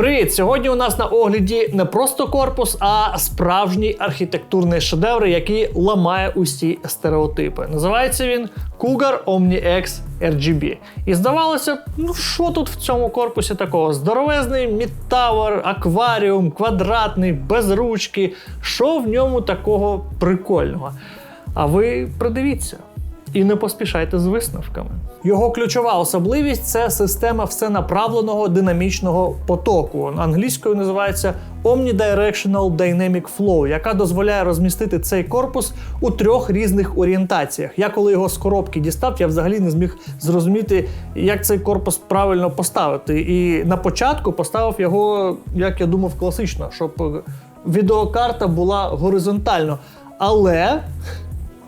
Привіт! Сьогодні у нас на огляді не просто корпус, а справжній архітектурний шедевр, який ламає усі стереотипи. Називається він Cougar Omni X RGB. І здавалося, б, ну що тут в цьому корпусі такого? Здоровезний мідтавер, акваріум, квадратний, без ручки. Що в ньому такого прикольного? А ви придивіться. І не поспішайте з висновками. Його ключова особливість це система всенаправленого динамічного потоку. Англійською називається Omnidirectional Dynamic Flow, яка дозволяє розмістити цей корпус у трьох різних орієнтаціях. Я коли його з коробки дістав, я взагалі не зміг зрозуміти, як цей корпус правильно поставити. І на початку поставив його, як я думав, класично, щоб відеокарта була горизонтально. Але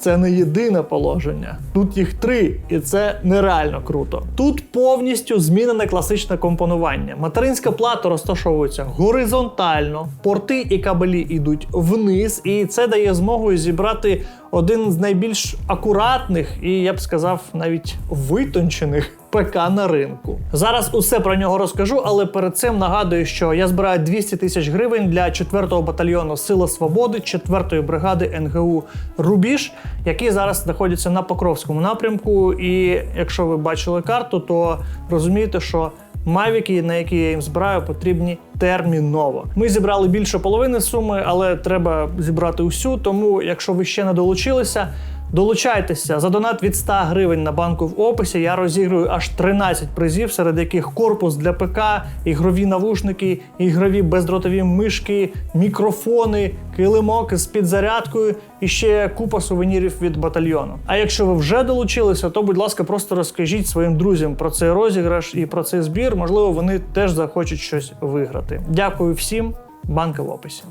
це не єдине положення. Тут їх три, і це нереально круто. Тут повністю змінене класичне компонування. Материнська плата розташовується горизонтально, порти і кабелі йдуть вниз, і це дає змогу зібрати один з найбільш акуратних і я б сказав, навіть витончених. ПК на ринку. Зараз усе про нього розкажу, але перед цим нагадую, що я збираю 200 тисяч гривень для 4-го батальйону Сила Свободи, 4-ї бригади НГУ Рубіж, які зараз знаходяться на Покровському напрямку. І якщо ви бачили карту, то розумієте, що Мавіки, на які я їм збираю, потрібні терміново. Ми зібрали більше половини суми, але треба зібрати усю. Тому, якщо ви ще не долучилися, Долучайтеся за донат від 100 гривень на банку в описі. Я розіграю аж 13 призів, серед яких корпус для ПК, ігрові навушники, ігрові бездротові мишки, мікрофони, килимок з підзарядкою і ще купа сувенірів від батальйону. А якщо ви вже долучилися, то будь ласка, просто розкажіть своїм друзям про цей розіграш і про цей збір. Можливо, вони теж захочуть щось виграти. Дякую всім, банка в описі.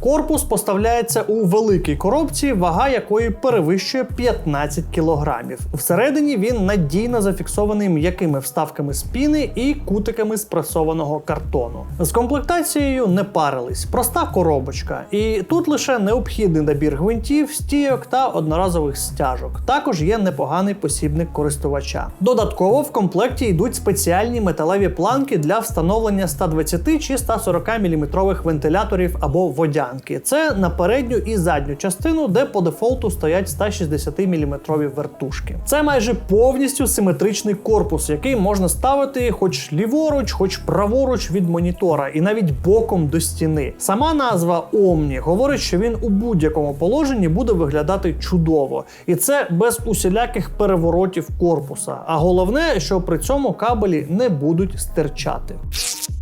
Корпус поставляється у великій коробці, вага якої перевищує 15 кілограмів. Всередині він надійно зафіксований м'якими вставками з піни і кутиками з пресованого картону. З комплектацією не парились, проста коробочка, і тут лише необхідний набір гвинтів, стійок та одноразових стяжок. Також є непоганий посібник користувача. Додатково в комплекті йдуть спеціальні металеві планки для встановлення 120 чи 140 мм вентиляторів або водян ділянки. Це на передню і задню частину, де по дефолту стоять 160 мм вертушки. Це майже повністю симетричний корпус, який можна ставити хоч ліворуч, хоч праворуч від монітора, і навіть боком до стіни. Сама назва Omni говорить, що він у будь-якому положенні буде виглядати чудово, і це без усіляких переворотів корпуса. А головне, що при цьому кабелі не будуть стирчати.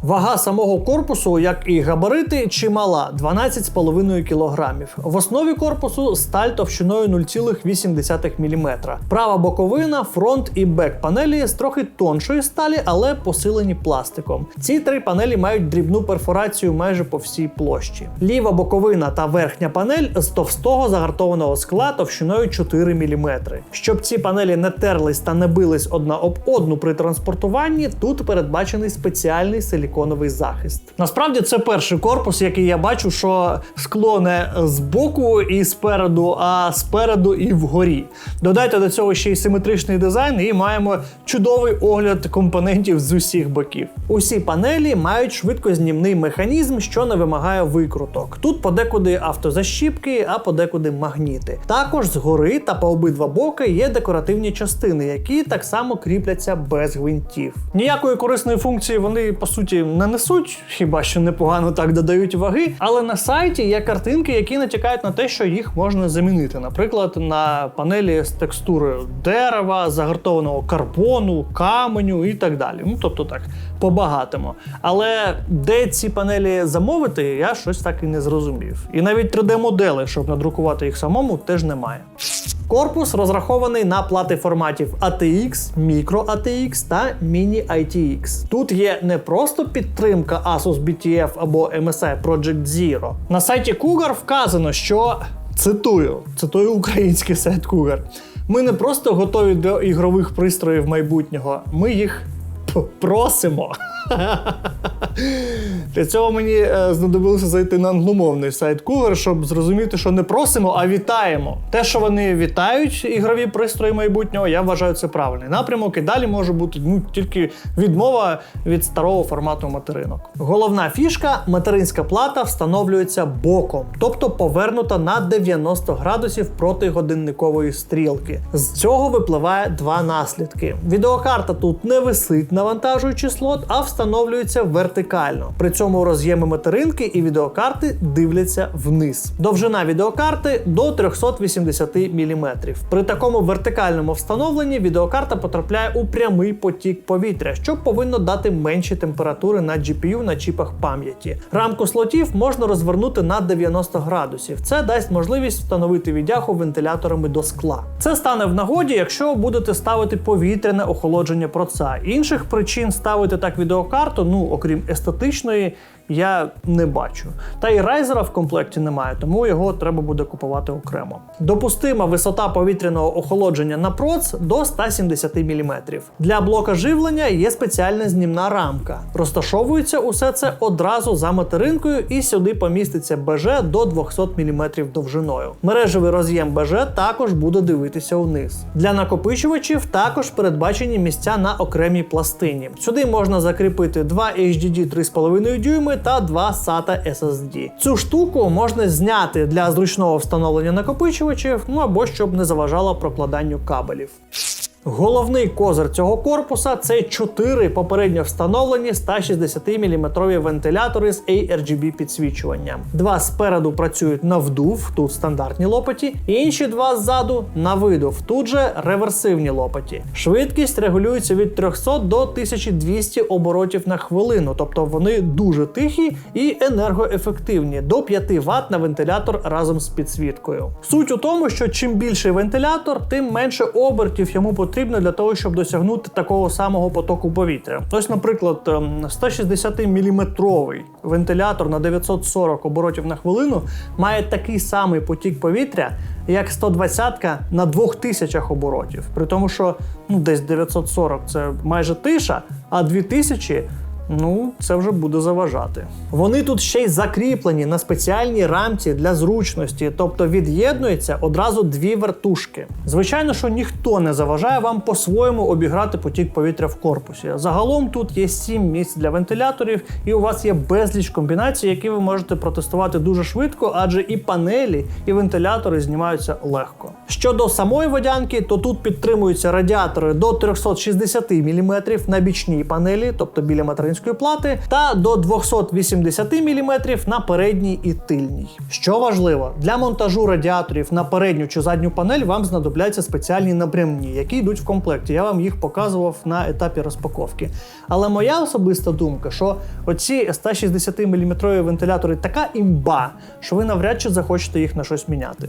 Вага самого корпусу, як і габарити, чимала 12,5 кг. В основі корпусу сталь товщиною 0,8 мм. Права боковина, фронт і бек панелі з трохи тоншої сталі, але посилені пластиком. Ці три панелі мають дрібну перфорацію майже по всій площі. Ліва боковина та верхня панель з товстого загартованого скла товщиною 4 мм. Щоб ці панелі не терлись та не бились одна об одну при транспортуванні, тут передбачений спеціальний силікон силіконовий захист. Насправді це перший корпус, який я бачу, що скло не з боку і спереду, а спереду і вгорі. Додайте до цього ще й симетричний дизайн, і маємо чудовий огляд компонентів з усіх боків. Усі панелі мають швидкознімний механізм, що не вимагає викруток. Тут подекуди автозащіпки, а подекуди магніти. Також згори та по обидва боки є декоративні частини, які так само кріпляться без гвинтів. Ніякої корисної функції вони по суті не несуть, хіба що непогано так додають ваги. Але на сайті є картинки, які натякають на те, що їх можна замінити. Наприклад, на панелі з текстурою дерева, загартованого карбону, каменю і так далі. Ну тобто так, побагатимо. Але де ці панелі замовити, я щось так і не зрозумів. І навіть 3D-модели, щоб надрукувати їх самому, теж немає. Корпус розрахований на плати форматів ATX, Micro ATX та Mini ITX. Тут є не просто підтримка Asus BTF або MSI Project Zero. На сайті Cougar вказано, що цитую, цитую український сайт Cougar. Ми не просто готові до ігрових пристроїв майбутнього, ми їх просимо. Для цього мені е, знадобилося зайти на англомовний сайт Cougar, щоб зрозуміти, що не просимо, а вітаємо. Те, що вони вітають ігрові пристрої майбутнього, я вважаю це правильний напрямок. І далі може бути ну тільки відмова від старого формату материнок. Головна фішка материнська плата встановлюється боком, тобто повернута на 90 градусів проти годинникової стрілки. З цього випливає два наслідки. Відеокарта тут не висить навантажуючи слот, а встановлюється вертикально. При цьому роз'єми материнки і відеокарти дивляться вниз. Довжина відеокарти до 380 мм. При такому вертикальному встановленні відеокарта потрапляє у прямий потік повітря, що повинно дати менші температури на GPU на чіпах пам'яті. Рамку слотів можна розвернути на 90 градусів. Це дасть можливість встановити віддяху вентиляторами до скла. Це стане в нагоді, якщо будете ставити повітряне охолодження проца. Інших причин ставити так відеокарту, ну окрім естетичної, я не бачу. Та й райзера в комплекті немає, тому його треба буде купувати окремо. Допустима висота повітряного охолодження на проц до 170 мм. Для блока живлення є спеціальна знімна рамка. Розташовується усе це одразу за материнкою, і сюди поміститься БЖ до 200 мм довжиною. Мережевий роз'єм БЖ також буде дивитися униз. Для накопичувачів також передбачені місця на окремій пластині. Сюди можна закріпити два HDD 3,5 дюйми та два SATA SSD. Цю штуку можна зняти для зручного встановлення накопичувачів, ну або щоб не заважало прокладанню кабелів. Головний козир цього корпуса це чотири попередньо встановлені 160-мм вентилятори з ARGB підсвічуванням. Два спереду працюють на вдув, тут стандартні лопаті, і інші два ззаду на видув, тут же реверсивні лопаті. Швидкість регулюється від 300 до 1200 оборотів на хвилину, тобто вони дуже тихі і енергоефективні до 5 Вт на вентилятор разом з підсвіткою. Суть у тому, що чим більший вентилятор, тим менше обертів йому потрібно для того, щоб досягнути такого самого потоку повітря. Ось, наприклад, ем, 160-мм вентилятор на 940 оборотів на хвилину має такий самий потік повітря, як 120 на 2000 оборотів. При тому, що ну, десь 940 це майже тиша, а 2000 Ну, це вже буде заважати. Вони тут ще й закріплені на спеціальній рамці для зручності, тобто від'єднуються одразу дві вертушки. Звичайно, що ніхто не заважає вам по-своєму обіграти потік повітря в корпусі. Загалом тут є 7 місць для вентиляторів, і у вас є безліч комбінацій, які ви можете протестувати дуже швидко, адже і панелі, і вентилятори знімаються легко. Щодо самої водянки, то тут підтримуються радіатори до 360 мм на бічній панелі, тобто біля материнської плати, та до 280 мм на передній і тильній. Що важливо, для монтажу радіаторів на передню чи задню панель вам знадобляться спеціальні напрямні, які йдуть в комплекті. Я вам їх показував на етапі розпаковки. Але моя особиста думка, що оці 160 мм вентилятори така імба, що ви навряд чи захочете їх на щось міняти.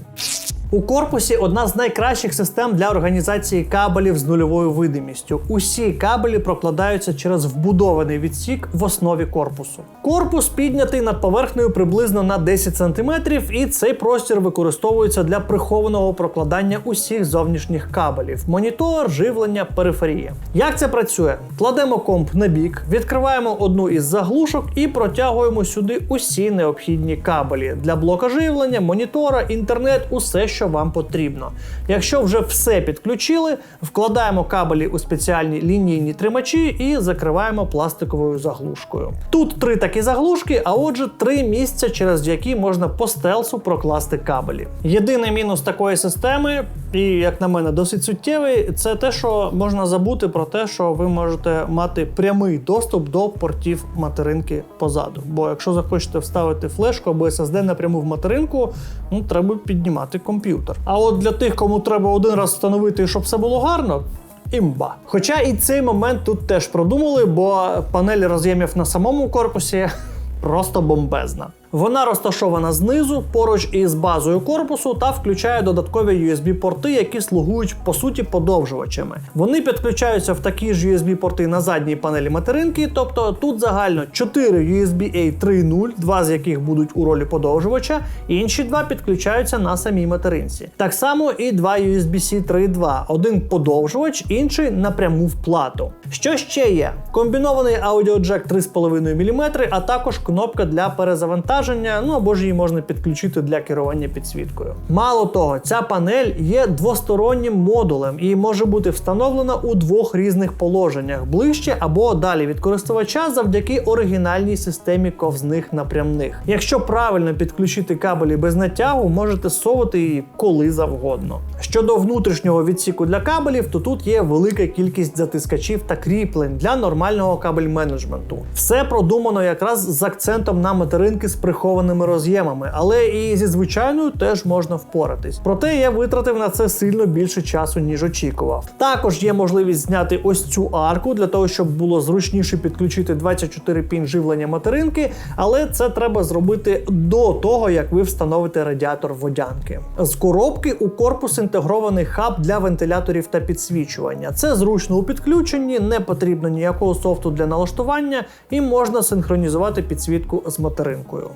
У корпусі одна з найкращих систем для організації кабелів з нульовою видимістю. Усі кабелі прокладаються через вбудований відсік в основі корпусу. Корпус піднятий над поверхнею приблизно на 10 см, і цей простір використовується для прихованого прокладання усіх зовнішніх кабелів: монітор, живлення, периферія. Як це працює? Кладемо комп на бік, відкриваємо одну із заглушок і протягуємо сюди усі необхідні кабелі для блока живлення, монітора, інтернет, усе, що вам потрібно. Якщо вже все підключили, вкладаємо кабелі у спеціальні лінійні тримачі і закриваємо пластиковою заглушкою. Тут три такі заглушки, а отже, три місця, через які можна по стелсу прокласти кабелі. Єдиний мінус такої системи, і як на мене, досить суттєвий, це те, що можна забути про те, що ви можете мати прямий доступ до портів материнки позаду. Бо якщо захочете вставити флешку або SSD напряму в материнку, ну треба піднімати комп'ютер. А от для тих, кому треба один раз встановити, щоб все було гарно. Імба. Хоча і цей момент тут теж продумали, бо панель роз'ємів на самому корпусі просто бомбезна. Вона розташована знизу поруч із базою корпусу та включає додаткові USB-порти, які слугують по суті подовжувачами. Вони підключаються в такі ж USB-порти на задній панелі материнки, тобто тут загально 4 USB-A 3.0, два з яких будуть у ролі подовжувача, інші два підключаються на самій материнці. Так само і два USB-C 3.2, один подовжувач, інший напряму в плату. Що ще є? Комбінований аудіоджек 3,5 мм, а також кнопка для перезавантаження, ну або ж її можна підключити для керування підсвіткою. Мало того, ця панель є двостороннім модулем і може бути встановлена у двох різних положеннях ближче або далі від користувача завдяки оригінальній системі ковзних напрямних. Якщо правильно підключити кабелі без натягу, можете совати її коли завгодно. Щодо внутрішнього відсіку для кабелів, то тут є велика кількість затискачів та кріплень для нормального кабель менеджменту. Все продумано якраз з акцентом на материнки з прихованими роз'ємами, але і зі звичайною теж можна впоратись. Проте я витратив на це сильно більше часу, ніж очікував. Також є можливість зняти ось цю арку для того, щоб було зручніше підключити 24 пін живлення материнки, але це треба зробити до того, як ви встановите радіатор водянки. З коробки у корпус інтегрований хаб для вентиляторів та підсвічування. Це зручно у підключенні, не потрібно ніякого софту для налаштування, і можна синхронізувати підсвітку з материнкою.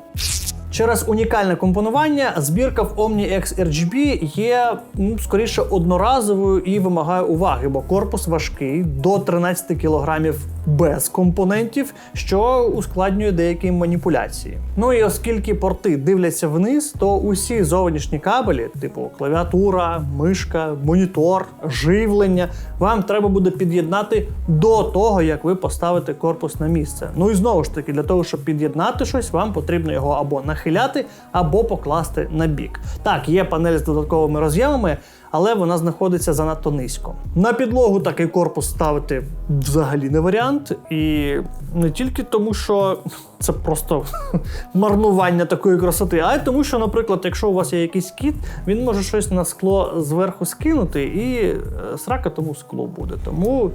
Через унікальне компонування збірка в Omni X RGB є ну, скоріше одноразовою і вимагає уваги, бо корпус важкий до 13 кг без компонентів, що ускладнює деякі маніпуляції. Ну і оскільки порти дивляться вниз, то усі зовнішні кабелі, типу клавіатура, мишка, монітор, живлення, вам треба буде під'єднати до того, як ви поставите корпус на місце. Ну і знову ж таки, для того, щоб під'єднати щось, вам потрібно його або нахиляти, або покласти на бік. Так, є панель з додатковими роз'ємами, але вона знаходиться занадто низько. На підлогу такий корпус ставити взагалі не варіант, і не тільки тому, що це просто марнування такої красоти, а й тому, що, наприклад, якщо у вас є якийсь кіт, він може щось на скло зверху скинути, і е, срака тому скло буде. Тому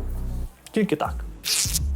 тільки так.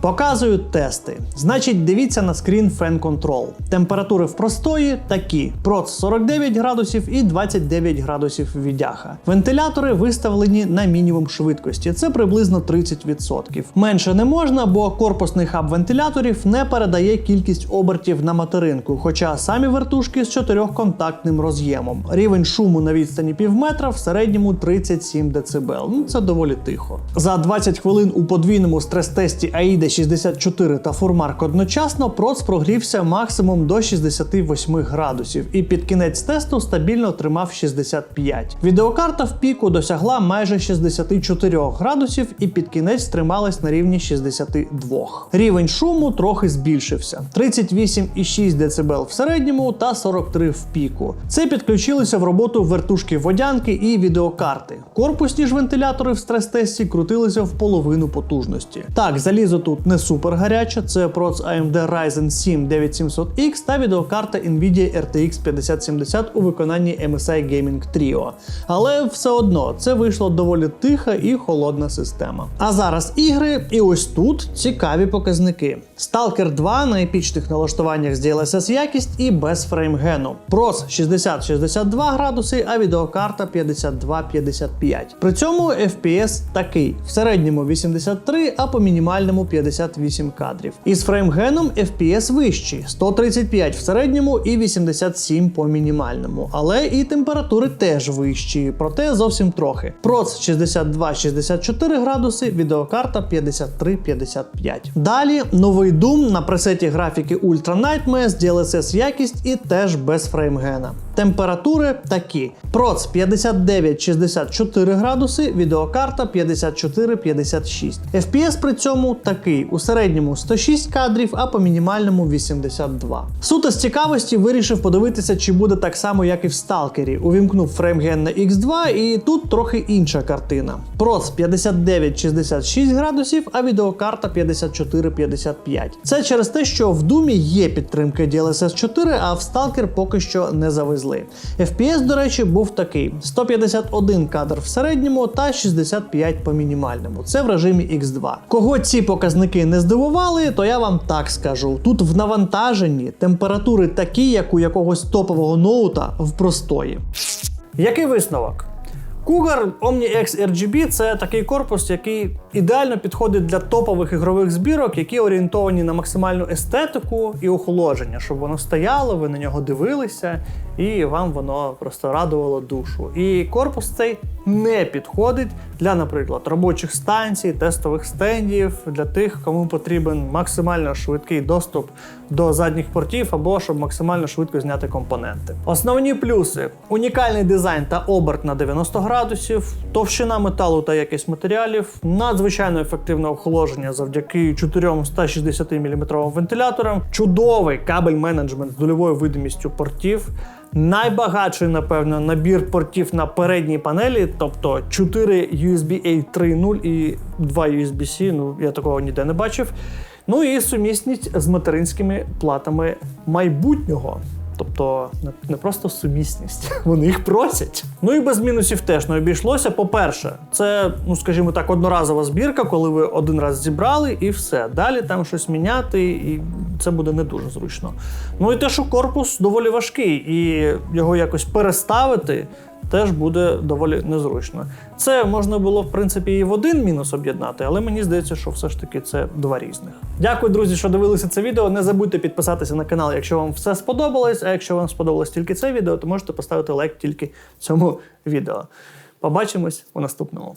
Показую тести. Значить, дивіться на скрін Fan Control. Температури в простої такі: проц 49 градусів і 29 градусів віддяха. Вентилятори виставлені на мінімум швидкості, це приблизно 30%. Менше не можна, бо корпусний хаб вентиляторів не передає кількість обертів на материнку, хоча самі вертушки з чотирьохконтактним роз'ємом. Рівень шуму на відстані пів метра в середньому 37 дБ. Ну це доволі тихо. За 20 хвилин у подвійному стрес-тесті AIDA 64 та Фурмарк одночасно проц прогрівся максимум до 68 градусів, і під кінець тесту стабільно тримав 65. Відеокарта в піку досягла майже 64 градусів і під кінець трималась на рівні 62. Рівень шуму трохи збільшився: 38,6 дБ в середньому та 43 в піку. Це підключилося в роботу вертушки водянки і відеокарти. Корпусні ж вентилятори в стрес-тесті крутилися в половину потужності. Так, залізо тут не супер гаряче, це проц AMD Ryzen 7 9700X та відеокарта Nvidia RTX 5070 у виконанні MSI Gaming Trio. Але все одно це вийшло доволі тиха і холодна система. А зараз ігри, і ось тут цікаві показники. Stalker 2 на епічних налаштуваннях з DLSS якість і без фреймгену. Проц 60-62 градуси, а відеокарта 52-55. При цьому FPS такий: в середньому 83, а по мінімальному 58 кадрів. Із фреймгеном FPS вищий 135 в середньому і 87 по мінімальному. Але і температури теж вищі, проте зовсім трохи. Проц 62-64 градуси, відеокарта 53-55. Далі новий Doom на пресеті графіки Ultra Nightmare DLSS якість і теж без фреймгена. Температури такі: проц 59-64 градуси, відеокарта 54-56. FPS при цьому такий: у середньому 106 кадрів, а по мінімальному 82. Суто з цікавості вирішив подивитися, чи буде так само, як і в Сталкері. Увімкнув фреймген на X2, і тут трохи інша картина. Проц 59-66 градусів, а відеокарта 54-55. Це через те, що в Думі є підтримка DLSS 4, а в Stalker поки що не завезли. FPS, до речі, був такий: 151 кадр в середньому та 65 по мінімальному. Це в режимі X2. Кого ці показники показники не здивували, то я вам так скажу: тут в навантаженні температури такі, як у якогось топового ноута в простої. Який висновок? Cougar OmniX RGB це такий корпус, який ідеально підходить для топових ігрових збірок, які орієнтовані на максимальну естетику і охолодження, щоб воно стояло, ви на нього дивилися, і вам воно просто радувало душу. І корпус цей не підходить для, наприклад, робочих станцій, тестових стендів, для тих, кому потрібен максимально швидкий доступ до задніх портів або щоб максимально швидко зняти компоненти. Основні плюси: унікальний дизайн та оберт на 90 градусів, товщина металу та якість матеріалів, надзвичайно ефективне охолодження завдяки чотирьом 160 мм вентиляторам, чудовий кабель менеджмент з дольовою видимістю портів. Найбагатший, напевно, набір портів на передній панелі, тобто 4 USB A 3.0 і 2 USB-C, ну я такого ніде не бачив. Ну і сумісність з материнськими платами майбутнього. Тобто не, просто сумісність, вони їх просять. Ну і без мінусів теж не обійшлося. По-перше, це, ну скажімо так, одноразова збірка, коли ви один раз зібрали і все. Далі там щось міняти, і це буде не дуже зручно. Ну і те, що корпус доволі важкий, і його якось переставити. Теж буде доволі незручно. Це можна було, в принципі, і в один мінус об'єднати, але мені здається, що все ж таки це два різних. Дякую, друзі, що дивилися це відео. Не забудьте підписатися на канал, якщо вам все сподобалось. А якщо вам сподобалось тільки це відео, то можете поставити лайк тільки цьому відео. Побачимось у наступному.